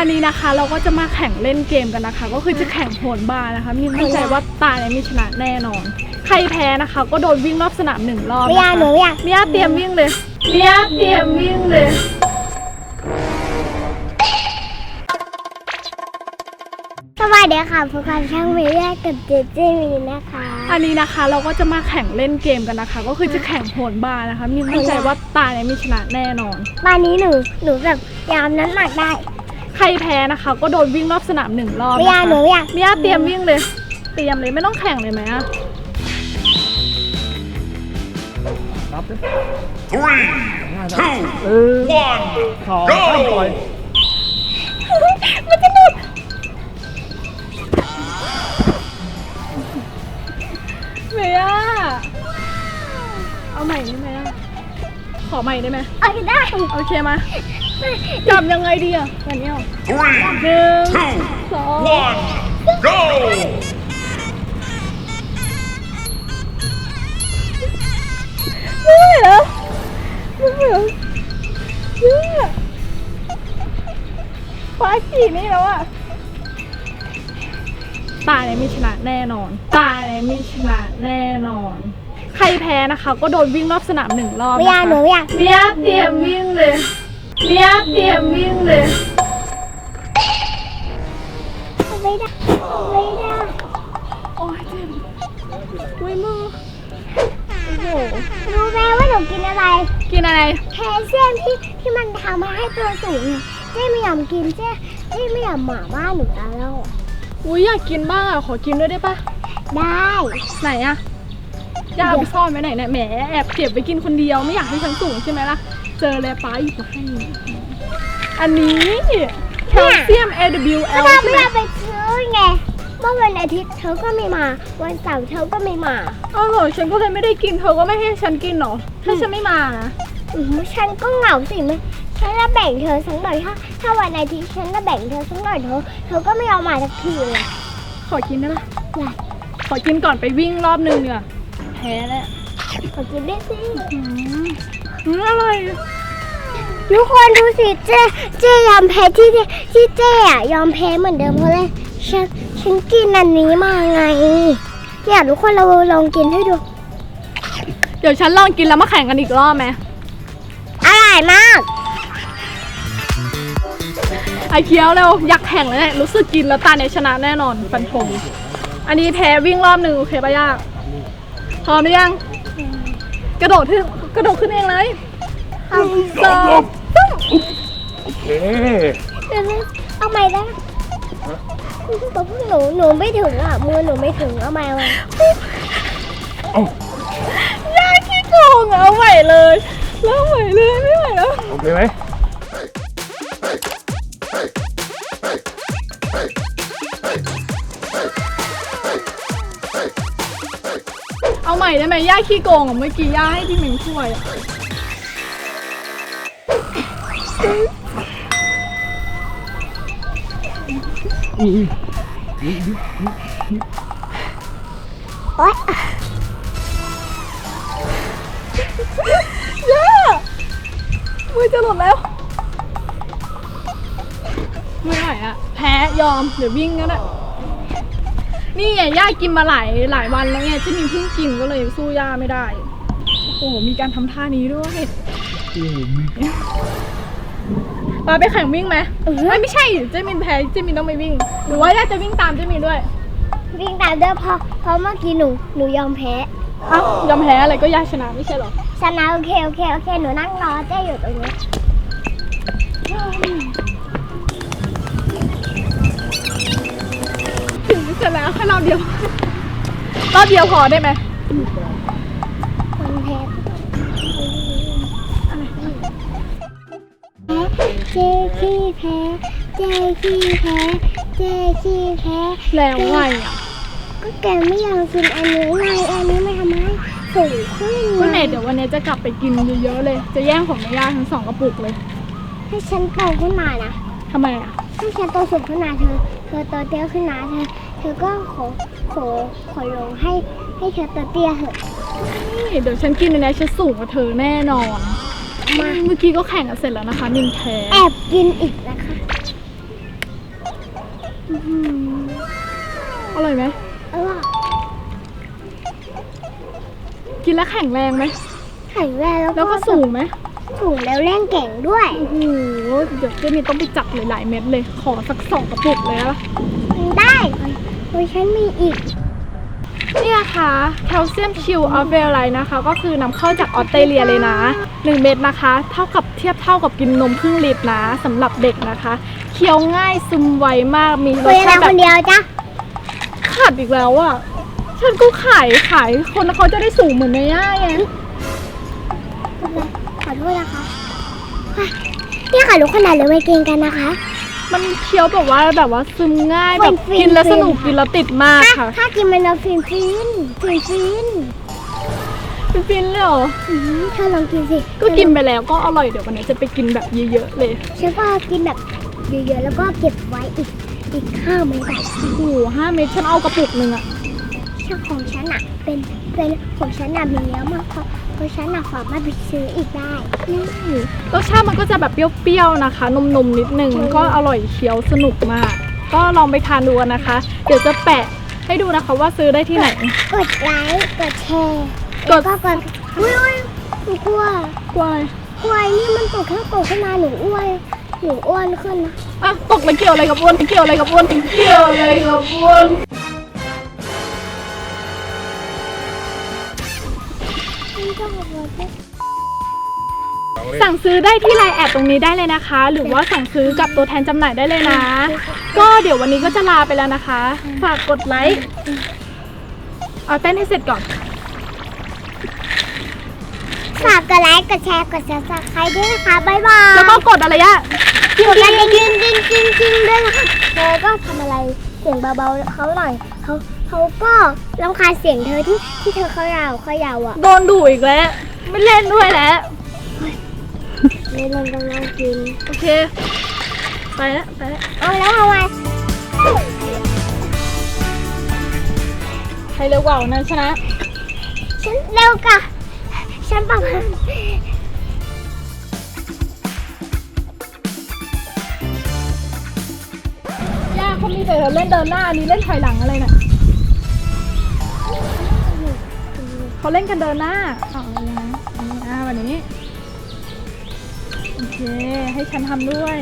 อันนี้นะคะเราก็จะมาแข่งเล่นเกมกันนะคะ ก็คือจะแข่งโหนบาร์นะคะ มีมั่นใจว่าตาเนี่ยมีชนะแน่นอน ใครแพ้นะคะ ก็โดนวิ่งรอบสนามหนึ่งรอบไม่นะอยากคะหนูอยากเมียเตรียมวิ่งเลยเมียเตรียมวิ่งเลย สวัสดีค่ะพวกเราช่างเมย์กับเจเจมีนะคะอันนี้นะคะเราก็จะมาแข่งเล่นเกมกันนะคะ ก็คือจะแข่งโหนบาร์นะคะ มีมั่นใจว่าตาเนี่ยมีชนะแน่นอน วันนี้หนูหนูแบบยามน้ำหนักได้ ใครแพ้นะคะ ก็โดนวิ่งรอบสนามหนึ่งรอบไม่นะอยากหนูคะอยากเมียเตรียมวิ่งเลย เตรียมเลยไม่ต้องแข่งเลยไหมอะ Three, two, เออ one, สอง go! มันจะหลุดเมียเอาใหม่ได้ไหมอะขอใหม่ได้ไหมเอาได้โอเคมา จับยังไงดีอะวันนี้อะ Three, หนึ่ง two, สอง one, go! ไม่ไหวแล้วไม่ไหวแล้วเนี่ยฟ้าขี่นี่แล้วอะตาเนี่ยมีชนะแน่นอนตาเนี่ยมีชนะแน่นอน ใครแพ้นะคะ ก็โดนวิ่งรอบสนามหนึ่งรอบไม่อยากหนูอยากเมียเตรียมวิ่งเลย เมียเตรียมวิ่งเลยไม่ได้ไม่ได้โอ้ยเจ็บอุ้ยมือโอ้โหรู้ไหมว่าหนูกินอะไร กินอะไร แคลเซียมที่ที่มันทำให้ตัวสูงเนี่ยเจ๊ไม่อยอมกินเจ๊เจ๊ไม่อยอมหมาบ้านหนูตาเล่าอุ้ยอยากกินบ้างอะขอกินด้วยได้ปะได้ไหนอะจะเอาไปซ่อนไว้ไหนเนี่ยแหมแอบเก็บไปกินคนเดียวไม่อยากให้ฉันสูงใช่ไหมล่ะ เจอเลยป้าหยิบมาให้อันนี้แคลเซียมก็ AWL เราใช่ไม่ไหมได้ไปซื้อไงเมื่อวันอาทิตย์เธอก็ไม่มา วันเสาร์เธอก็ไม่มาอ้าวเหรอฉันก็เลยไม่ได้กินเธอก็ไม่ให้ฉันกินเหรอถ้าฉันไม่มานะอืมฉันก็เหงาสิไม่ฉันจะแบ่งเธอสักหน่อยถ้าถ้าวันอาทิตย์ฉันจะแบ่งเธอสักหน่อยเธอเธอก็ไม่เอามาสักทีเลยขอกินได้ปะได้ขอกินก่อนไปวิ่งรอบนึงเนี่ยแพ้แล้วขอกินด้วยสิ อืมอืมอร่อยทุกคนดูสิเจ๊เจ๊ยอมแพ้ที่ที่ที่เจ๊อะยอมแพ้เหมือนเดิมเพราะอะไรฉันฉันกินอันนี้มาไงเนี่ยทุกคนเราลองกินให้ดู เดี๋ยวฉันลองกินแล้วมาแข่งกันอีกรอบไหมอร่อยมาก ไอเคี้ยวเร็วอยากแข่งแล้วเนี่ยรู้สึกกินแล้วตาเนี่ยชนะแน่นอนฟันธงอันนี้แพ้วิ่งรอบหนึ่งโอเคปะยากพร้อมหรือยัง กระโดดขึ้น กระโดดขึ้นเองเลยเอาสอง Okay. เดี๋ยวนะเอาใหม่ได้ไหมตัวพวกหนูหนูไม่ถึงอะมือหนูไม่ถึงเอาใหม่เอาใหม่ Oh, ยากขี้โกงอะเอาใหม่เลยแล้วใหม่เลยไม่ไหวแล้ว okay, mate. เอาใหม่ ได้ไหมย่าขี้โกงอะเมื่อกี้ย่าให้พี่เหม่งช่วยอะโอ๊ยย่ามือจะหลุดแล้วไม่ไหวอะแพ้ยอม เดี๋ยววิ่งก็ได้ นี่ไงย่ากินมาหลายหลายวันแล้วไงที่มีเพิ่งกินก็เลยสู้ย่าไม่ได้ โอ้โหมีการทำท่านี้ด้วยปาไปแข่งวิ่งไหมไม่ไม่ใช่เจมินแพ้เจมินต้องไปวิ่ง หรือว่าย่าจะวิ่งตามเจมินด้วยวิ่งตามเด้อเพราะเพราะเมื่อกี้หนูหนูยอมแพ้เอ้ายอมแพ้อะไรก็ย่าชนะไม่ใช่เหรอ ชนะโอเคโอเคโอเคหนูนั่งรอเจ๊อยู่ตรงนี้ อบเดียว รอบเดียวพอได้ไหมคนแพ้เจ๊ขี้แพ้เจ๊ขี้แพ้เจ๊ขี้แพ้แล้วไงอะก็แกไม่ยอมกินอันนี้ไงอันนี้ไม่ทำให้สูงขึ้นก็เนตเดี๋ยววันนี้จะกลับไปกินเยอะๆเลย จะแย่งของแม่ย่าทั้งสองกระปุกเลย ให้ฉันโตขึ้นมานะทำไมอะถ้าฉันโตสูงขึ้นมาเธอเธอโตเตี้ยขึ้นมาเธอ เธอก็ขอขอขอลงให้ให้เธอโตเตี้ยเถอะนี่เดี๋ยวฉันกินในนี้ฉันสูงกว่าเธอแน่นอน มาเมื่อกี้ก็แข่งกันเสร็จแล้วนะคะมินแพ้แอบกินอีกนะคะอร่อยไหมเออกินแล้วแข็งแรงไหมแข็งแรงแล้วแล้วก็สูงไหม สูงแล้วเร่งเก่งด้วย โอ้โหเดี๋ยวเจนี่ต้องไปจับหลายๆเม็ดเลย ขอสักสองกระปุกเลยนะได้โอ้ยฉันมีอีก นี่นะคะแคลเซียมชิลออฟเวลไลนะคะ ก็คือนำเข้าจากออสเตรเลียเลยนะ 1 เม็ดนะคะ เท่ากับเทียบเท่ากับกินนมครึ่งลิตรนะสำหรับเด็กนะคะ เคี้ยวง่ายซึมไวมากมีรคุสยอะไรชาติคแบบนเดียวจ้ะขาดอีกแล้วอะ ฉันก็ขายขายคนแล้วเขาจะได้สูงเหมือนในย่าไงข อโทษนะคะอะนี่ค่ะทุกคนอย่าลืมไปกินกันนะคะ มันเคี้ยวแบบว่าแบบว่าซึมง่ายแบบฟินๆกินแล้วสนุกฟินๆกินแล้วติดมากถ้าค่ะ ถ้ากินมันจะฟินฟินฟินฟินฟินๆเลยเหรออืมเธอลองกินสิ ก็กินไปแล้วก็อร่อยเดี๋ยววันนี้จะไปกินแบบเยอะๆเลยฉันก็กินแบบเยอะๆแล้วก็เก็บไว้อีกอีกข้าวมันแบบโอ้โหห้าเม็ดฉันเอากระปุกหนึ่งอะช่างของฉันอะเป็นเป็นของฉันอะมีเยอะมากเพราะ เพราะฉันอะสามารถไปซื้ออีกได้นี่รสชาติมันก็จะแบบเปรี้ยวๆนะคะ นมๆนิดนึงก็อร่อยเคี้ยวสนุกมาก ก็ลองไปทานดูกันนะคะ เดี๋ยวจะแปะให้ดูนะคะว่าซื้อได้ที่ไหน กดไลค์กดแชร์กแล้วดก็กดอุ้ยอุ้ยหนูกลัวกวายกลัวไอ้นี่มันตกแค่ตกขึ้นมาหนูอ้วนหนูอ้วนขึ้นนะอะตกแล้วเกี่ยวอะไรกับอ้วนเกี่ยวอะไรกับอ้วนเกี่ยวอะไรกับอ้วนมัน สั่งซื้อได้ที่ไลน์แอดตรงนี้ได้เลยนะคะ หรือว่าสั่งซื้อกับตัวแทนจำหน่ายได้เลยนะ ก็เดี๋ยววันนี้ก็จะลาไปแล้วนะคะ ฝากกดไลค์เอาเต้นให้เสร็จก่อน ฝากกดไลค์กดแชร์กดซับสไครต์ด้วยนะคะบ๊ายบายแล้วก็กดอะไรอะกดกระดิ่งกิ้งกิ้งกิ้งกิ้งด้วยนะคะเธอก็ทำอะไรเสียงเบาๆเขาหน่อยเขาเขาก็รำคาญเสียงเธอที่ที่เธอเขายาวเขายาวอะ โดนดุอีกแล้ว ไม่เล่นด้วยแล้วไม่ลงกำลังกินโอเค ไปแล้วไปแล้วเอาแล้วทำไมใครเร็วกว่าวันนั้นชนะ ฉันเร็วกะฉันประมาณย่าเขามีแต่เล่นเดินหน้าอันนี้เล่นถอยหลังอะไรน่ะเขาเล่นกันเดินหน้าอ๋อยังไงอันนี้อ่า วันนี้ โอเค ให้ฉันทำด้วย